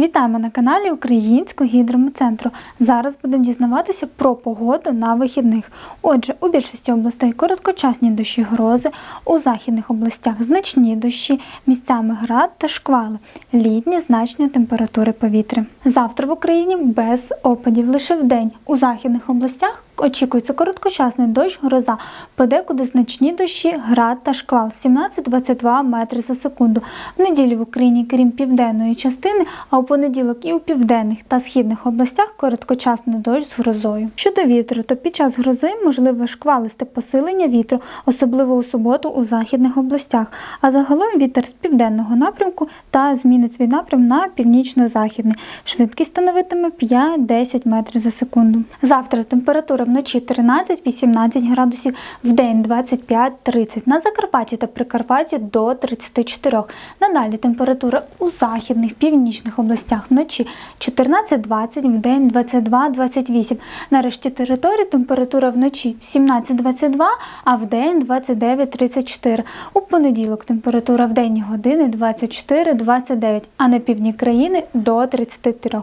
Вітаємо на каналі Українського гідрометцентру. Зараз будемо дізнаватися про погоду на вихідних. Отже, у більшості областей короткочасні дощі грози, у західних областях значні дощі, місцями град та шквали, літні значні температури повітря. Завтра в Україні без опадів лише в день. У західних областях очікується короткочасний дощ, гроза, подекуди значні дощі, град та шквал 17-22 метри за секунду. В неділю в Україні, крім південної частини, а у понеділок і у південних та східних областях короткочасний дощ з грозою. Щодо вітру, то під час грози можливе шквалисте посилення вітру, особливо у суботу у західних областях. А загалом вітер з південного напрямку та змінить свій напрям на північно-західний. Швидкість становитиме 5-10 метрів за секунду. Завтра температура вночі 13-18 градусів, в день 25-30. На Закарпатті та Прикарпатті до 34. Надалі температура у західних північних областях вночі 14-20, в день 22-28. На решті території температура вночі 17-22, а в день 29-34. У понеділок температура в денні години 24-29, а на півдні країни до 33.